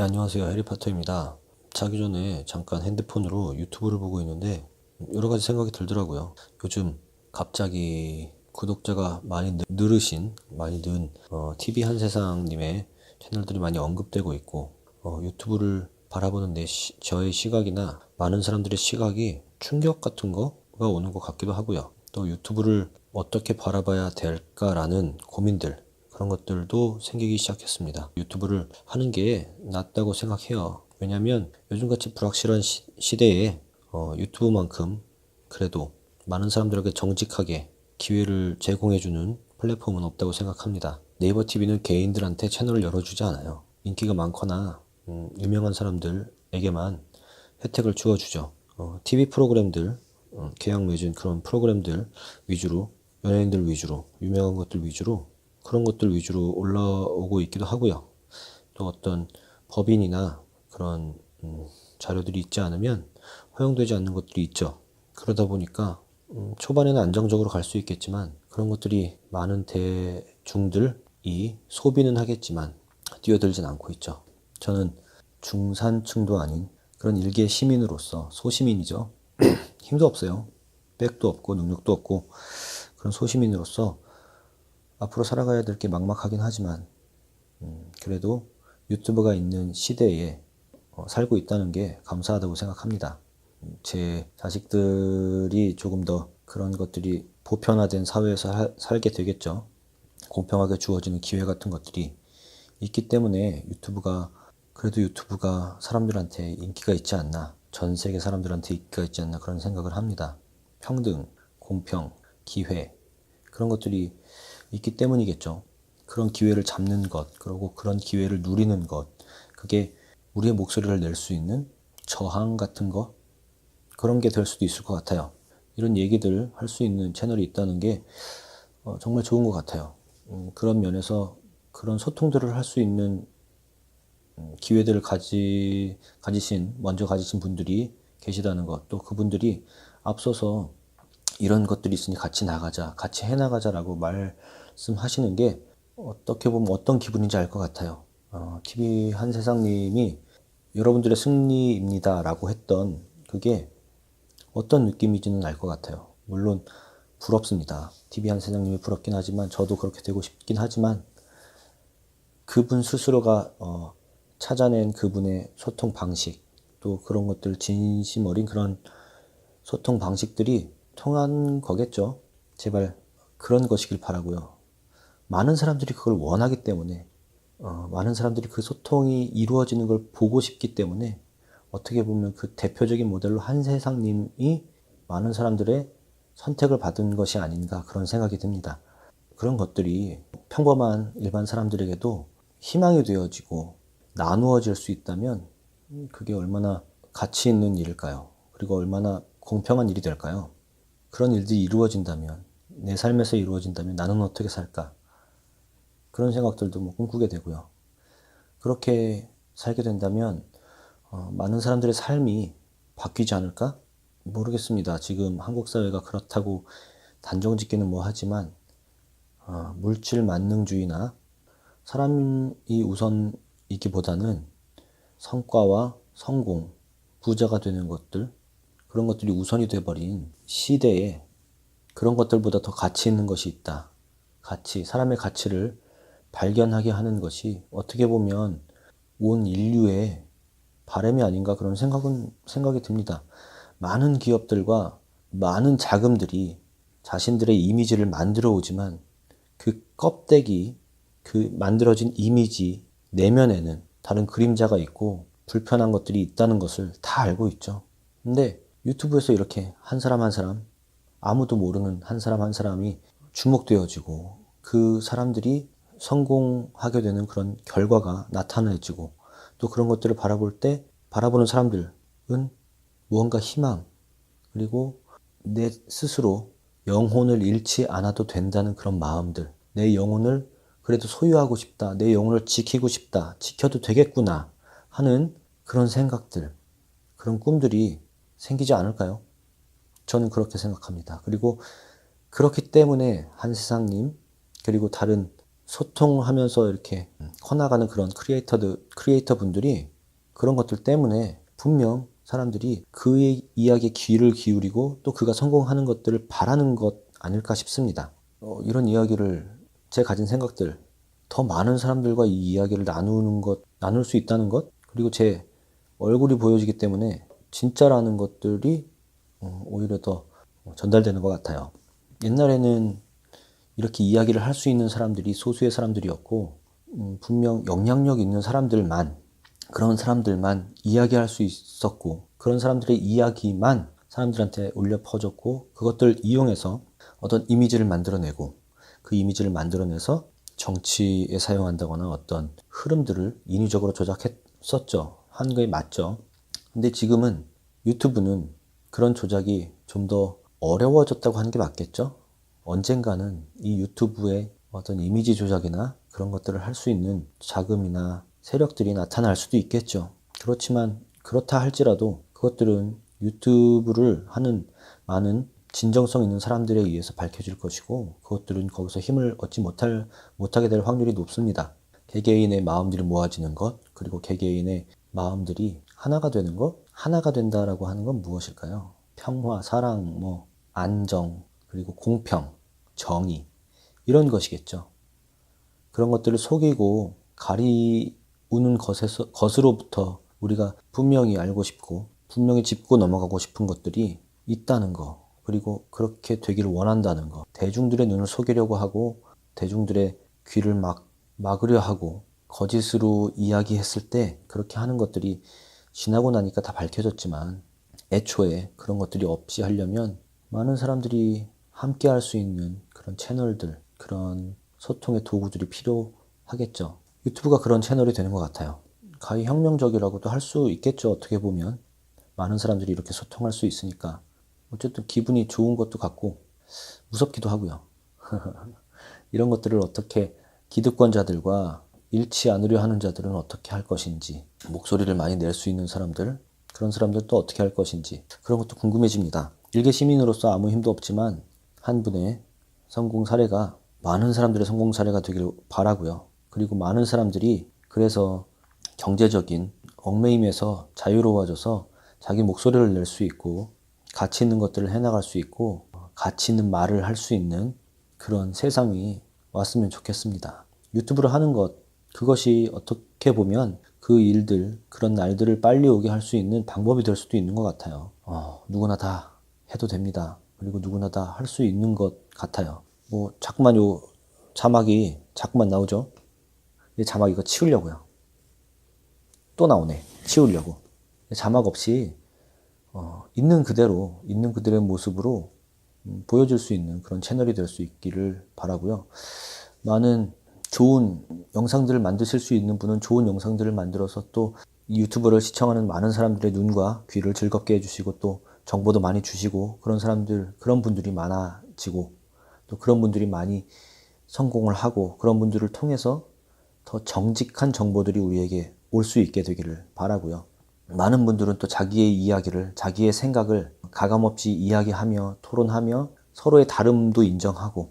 네, 안녕하세요. 해리파터입니다. 자기 전에 잠깐 핸드폰으로 유튜브를 보고 있는데 여러 가지 생각이 들더라고요. 요즘 갑자기 구독자가 많이 느- 늘으신, 많이 는 어, TV 한 세상님의 채널들이 많이 언급되고 있고 어, 유튜브를 바라보는 내 시- 저의 시각이나 많은 사람들의 시각이 충격 같은 거가 오는 것 같기도 하고요. 또 유튜브를 어떻게 바라봐야 될까라는 고민들 그런 것들도 생기기 시작했습니다. 유튜브를 하는 게 낫다고 생각해요. 왜냐면 요즘같이 불확실한 시, 시대에 어, 유튜브만큼 그래도 많은 사람들에게 정직하게 기회를 제공해주는 플랫폼은 없다고 생각합니다. 네이버 TV는 개인들한테 채널을 열어주지 않아요. 인기가 많거나 음, 유명한 사람들에게만 혜택을 주어주죠. 어, TV 프로그램들, 어, 계약 맺은 그런 프로그램들 위주로, 연예인들 위주로, 유명한 것들 위주로, 그런 것들 위주로 올라오고 있기도 하고요. 또 어떤 법인이나 그런 음, 자료들이 있지 않으면 허용되지 않는 것들이 있죠. 그러다 보니까 음, 초반에는 안정적으로 갈 수 있겠지만 그런 것들이 많은 대중들이 소비는 하겠지만 뛰어들진 않고 있죠. 저는 중산층도 아닌 그런 일개 시민으로서 소시민이죠. 힘도 없어요. 백도 없고 능력도 없고 그런 소시민으로서 앞으로 살아가야 될 게 막막하긴 하지만 음, 그래도 유튜브가 있는 시대에 어, 살고 있다는 게 감사하다고 생각합니다. 음, 제 자식들이 조금 더 그런 것들이 보편화된 사회에서 하- 살게 되겠죠. 공평하게 주어지는 기회 같은 것들이 있기 때문에 유튜브가 그래도 유튜브가 사람들한테 인기가 있지 않나 전 세계 사람들한테 인기가 있지 않나 그런 생각을 합니다. 평등, 공평, 기회 그런 것들이 있기 때문이겠죠. 그런 기회를 잡는 것, 그리고 그런 기회를 누리는 것, 그게 우리의 목소리를 낼 수 있는 저항 같은 거, 그런 게 될 수도 있을 것 같아요. 이런 얘기들 할 수 있는 채널이 있다는 게 어, 정말 좋은 것 같아요. 음, 그런 면에서 그런 소통들을 할 수 있는 음, 기회들을 가지, 가지신, 먼저 가지신 분들이 계시다는 것, 또 그분들이 앞서서 이런 것들이 있으니 같이 나가자, 같이 해나가자라고 말 씀하시는 게 어떻게 보면 어떤 기분인지 알 것 같아요. 어, TV 한 세상님이 여러분들의 승리입니다라고 했던 그게 어떤 느낌인지는 알 것 같아요. 물론 부럽습니다. TV 한 세상님이 부럽긴 하지만 저도 그렇게 되고 싶긴 하지만 그분 스스로가 어, 찾아낸 그분의 소통 방식 또 그런 것들 진심 어린 그런 소통 방식들이 통한 거겠죠. 제발 그런 것이길 바라고요. 많은 사람들이 그걸 원하기 때문에 어, 많은 사람들이 그 소통이 이루어지는 걸 보고 싶기 때문에 어떻게 보면 그 대표적인 모델로 한세상님이 많은 사람들의 선택을 받은 것이 아닌가 그런 생각이 듭니다. 그런 것들이 평범한 일반 사람들에게도 희망이 되어지고 나누어질 수 있다면 그게 얼마나 가치 있는 일일까요? 그리고 얼마나 공평한 일이 될까요? 그런 일들이 이루어진다면 내 삶에서 이루어진다면 나는 어떻게 살까? 그런 생각들도 뭐 꿈꾸게 되고요. 그렇게 살게 된다면 어, 많은 사람들의 삶이 바뀌지 않을까? 모르겠습니다. 지금 한국 사회가 그렇다고 단정짓기는 뭐 하지만 어, 물질 만능주의나 사람이 우선이기보다는 성과와 성공, 부자가 되는 것들 그런 것들이 우선이 돼버린 시대에 그런 것들보다 더 가치 있는 것이 있다. 가치, 사람의 가치를 발견하게 하는 것이 어떻게 보면 온 인류의 바람이 아닌가 그런 생각은 생각이 듭니다. 많은 기업들과 많은 자금들이 자신들의 이미지를 만들어 오지만 그 껍데기, 그 만들어진 이미지 내면에는 다른 그림자가 있고 불편한 것들이 있다는 것을 다 알고 있죠. 근데 유튜브에서 이렇게 한 사람 한 사람 아무도 모르는 한 사람 한 사람이 주목되어지고 그 사람들이 성공하게 되는 그런 결과가 나타나지고 또 그런 것들을 바라볼 때 바라보는 사람들은 무언가 희망 그리고 내 스스로 영혼을 잃지 않아도 된다는 그런 마음들 내 영혼을 그래도 소유하고 싶다 내 영혼을 지키고 싶다 지켜도 되겠구나 하는 그런 생각들 그런 꿈들이 생기지 않을까요? 저는 그렇게 생각합니다. 그리고 그렇기 때문에 한세상님 그리고 다른 소통하면서 이렇게 커나가는 그런 크리에이터들, 크리에이터 분들이 그런 것들 때문에 분명 사람들이 그의 이야기에 귀를 기울이고 또 그가 성공하는 것들을 바라는 것 아닐까 싶습니다. 어, 이런 이야기를 제 가진 생각들 더 많은 사람들과 이 이야기를 나누는 것, 나눌 수 있다는 것, 그리고 제 얼굴이 보여지기 때문에 진짜라는 것들이 어, 오히려 더 전달되는 것 같아요. 옛날에는 이렇게 이야기를 할 수 있는 사람들이 소수의 사람들이었고, 음, 분명 영향력 있는 사람들만, 그런 사람들만 이야기할 수 있었고, 그런 사람들의 이야기만 사람들한테 울려 퍼졌고, 그것들 이용해서 어떤 이미지를 만들어내고, 그 이미지를 만들어내서 정치에 사용한다거나 어떤 흐름들을 인위적으로 조작했었죠. 한 거에 맞죠. 근데 지금은 유튜브는 그런 조작이 좀 더 어려워졌다고 하는 게 맞겠죠? 언젠가는 이 유튜브의 어떤 이미지 조작이나 그런 것들을 할 수 있는 자금이나 세력들이 나타날 수도 있겠죠. 그렇지만 그렇다 할지라도 그것들은 유튜브를 하는 많은 진정성 있는 사람들에 의해서 밝혀질 것이고 그것들은 거기서 힘을 얻지 못할 못하게 될 확률이 높습니다. 개개인의 마음들이 모아지는 것 그리고 개개인의 마음들이 하나가 되는 것 하나가 된다라고 하는 건 무엇일까요? 평화, 사랑, 뭐 안정 그리고 공평, 정의 이런 것이겠죠. 그런 것들을 속이고 가리우는 것에서 것으로부터 우리가 분명히 알고 싶고 분명히 짚고 넘어가고 싶은 것들이 있다는 거 그리고 그렇게 되기를 원한다는 것 대중들의 눈을 속이려고 하고 대중들의 귀를 막 막으려 하고 거짓으로 이야기했을 때 그렇게 하는 것들이 지나고 나니까 다 밝혀졌지만 애초에 그런 것들이 없이 하려면 많은 사람들이 함께 할 수 있는 그런 채널들, 그런 소통의 도구들이 필요하겠죠. 유튜브가 그런 채널이 되는 것 같아요. 가히 혁명적이라고도 할 수 있겠죠. 어떻게 보면. 많은 사람들이 이렇게 소통할 수 있으니까. 어쨌든 기분이 좋은 것도 같고, 무섭기도 하고요. 이런 것들을 어떻게 기득권자들과 잃지 않으려 하는 자들은 어떻게 할 것인지, 목소리를 많이 낼 수 있는 사람들, 그런 사람들 또 어떻게 할 것인지, 그런 것도 궁금해집니다. 일개 시민으로서 아무 힘도 없지만, 한 분의 성공 사례가 많은 사람들의 성공 사례가 되길 바라고요. 그리고 많은 사람들이 그래서 경제적인 얽매임에서 자유로워져서 자기 목소리를 낼 수 있고 가치 있는 것들을 해나갈 수 있고 가치 있는 말을 할 수 있는 그런 세상이 왔으면 좋겠습니다. 유튜브를 하는 것 그것이 어떻게 보면 그 일들 그런 날들을 빨리 오게 할 수 있는 방법이 될 수도 있는 것 같아요. 어, 누구나 다 해도 됩니다. 그리고 누구나 다 할 수 있는 것 같아요. 뭐 자꾸만 요 자막이 자꾸만 나오죠. 이 자막 이거 치우려고요. 또 나오네. 치우려고. 자막 없이 어, 있는 그대로 있는 그대로의 모습으로 음, 보여줄 수 있는 그런 채널이 될 수 있기를 바라고요. 많은 좋은 영상들을 만드실 수 있는 분은 좋은 영상들을 만들어서 또 유튜브를 시청하는 많은 사람들의 눈과 귀를 즐겁게 해주시고 또 정보도 많이 주시고 그런 사람들 그런 분들이 많아지고 또 그런 분들이 많이 성공을 하고 그런 분들을 통해서 더 정직한 정보들이 우리에게 올 수 있게 되기를 바라고요. 많은 분들은 또 자기의 이야기를 자기의 생각을 가감없이 이야기하며 토론하며 서로의 다름도 인정하고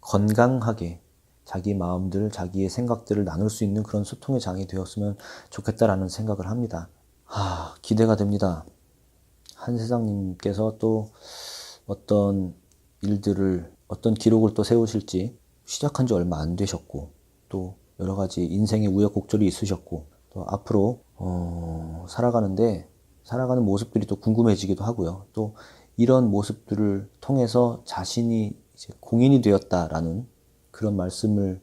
건강하게 자기 마음들, 자기의 생각들을 나눌 수 있는 그런 소통의 장이 되었으면 좋겠다라는 생각을 합니다. 아, 기대가 됩니다. 한 세상님께서 또 어떤 일들을, 어떤 기록을 또 세우실지 시작한 지 얼마 안 되셨고, 또 여러 가지 인생의 우여곡절이 있으셨고, 또 앞으로, 어, 살아가는데, 살아가는 모습들이 또 궁금해지기도 하고요. 또 이런 모습들을 통해서 자신이 이제 공인이 되었다라는 그런 말씀을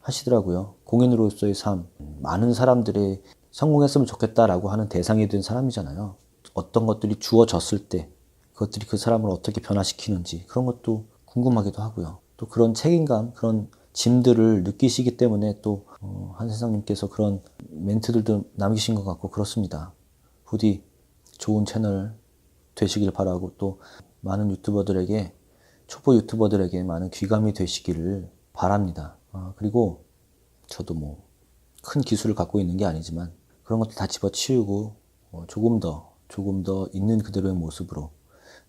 하시더라고요. 공인으로서의 삶, 많은 사람들의 성공했으면 좋겠다라고 하는 대상이 된 사람이잖아요. 어떤 것들이 주어졌을 때 그것들이 그 사람을 어떻게 변화시키는지 그런 것도 궁금하기도 하고요. 또 그런 책임감, 그런 짐들을 느끼시기 때문에 또 어, 한세상님께서 그런 멘트들도 남기신 것 같고 그렇습니다. 부디 좋은 채널 되시길 바라고 또 많은 유튜버들에게 초보 유튜버들에게 많은 귀감이 되시기를 바랍니다. 어, 그리고 저도 뭐 큰 기술을 갖고 있는 게 아니지만 그런 것들 다 집어치우고 어, 조금 더 조금 더 있는 그대로의 모습으로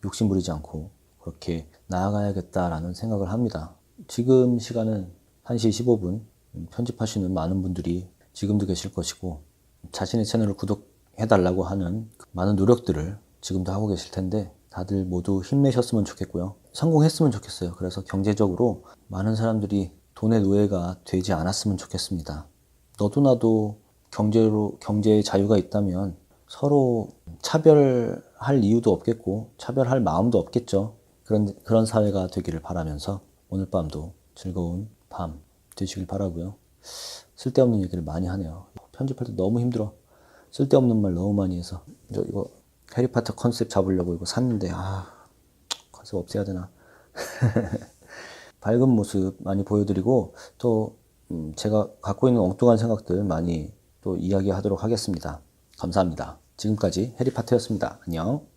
욕심 부리지 않고 그렇게 나아가야겠다라는 생각을 합니다. 지금 시간은 1시 15분 편집하시는 많은 분들이 지금도 계실 것이고 자신의 채널을 구독해달라고 하는 그 많은 노력들을 지금도 하고 계실 텐데 다들 모두 힘내셨으면 좋겠고요. 성공했으면 좋겠어요. 그래서 경제적으로 많은 사람들이 돈의 노예가 되지 않았으면 좋겠습니다. 너도 나도 경제로 경제의 자유가 있다면 서로 차별할 이유도 없겠고 차별할 마음도 없겠죠. 그런 그런 사회가 되기를 바라면서 오늘 밤도 즐거운 밤 되시길 바라고요. 쓸데없는 얘기를 많이 하네요. 편집할 때 너무 힘들어. 쓸데없는 말 너무 많이 해서 저 이거 해리파터 컨셉 잡으려고 이거 샀는데 아 컨셉 없애야 되나? 밝은 모습 많이 보여드리고 또 음, 제가 갖고 있는 엉뚱한 생각들 많이 또 이야기하도록 하겠습니다. 감사합니다. 지금까지 해리파터였습니다. 안녕.